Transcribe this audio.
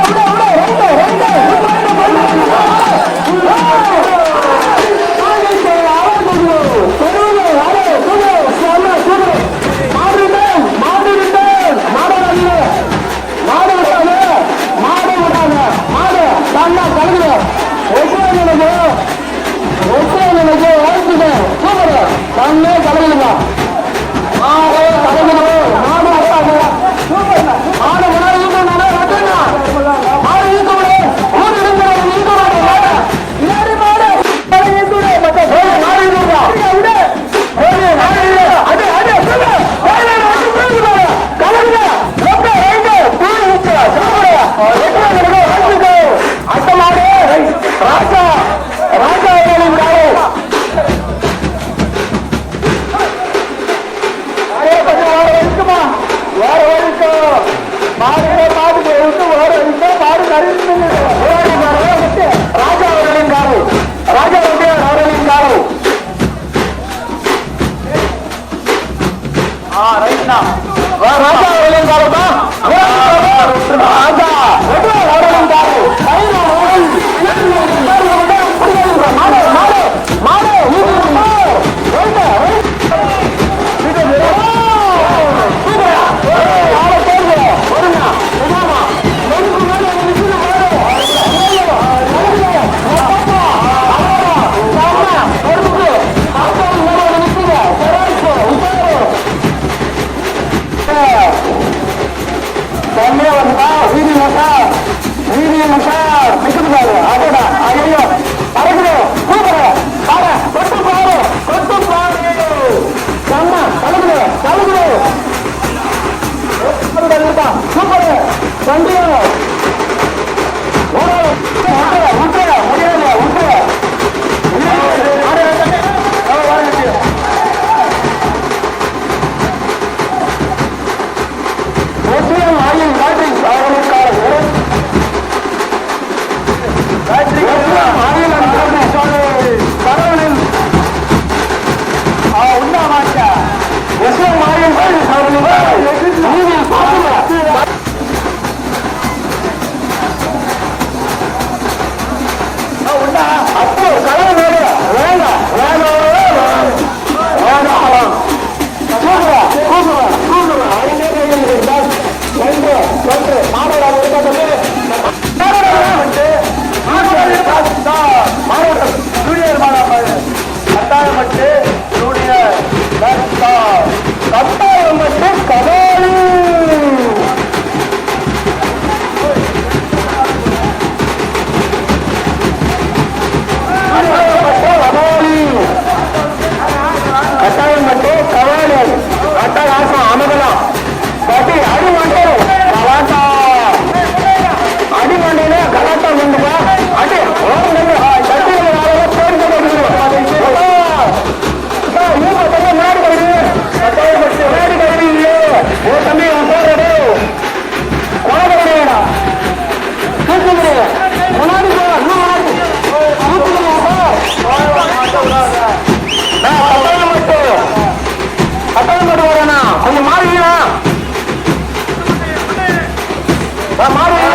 விட விட ரெண்டு ரெண்டு ராஜா அவர்களும் காலமா? தண்ணி வந்தா வீதி வந்தா வீதி வந்தா நிற்குது பாரு அதோட ஐயோ பறக்கணும் கூப்பிடுற பாரு கொட்டு பாரு கொட்டு பாரு கம்மா கலகுடு கலகுடு சூப்பர். வண்டியும் முஸ்லிம் ஆயுள் பேட்டரி சாதனைக்காரர்கள் முஸ்லிம் ஆயுள் பேட்டரி சாதனை கடவுளின் உண்டாமாச்சா முஸ்லிம் ஆயுள் பேட்டரி சாதனை Amaro!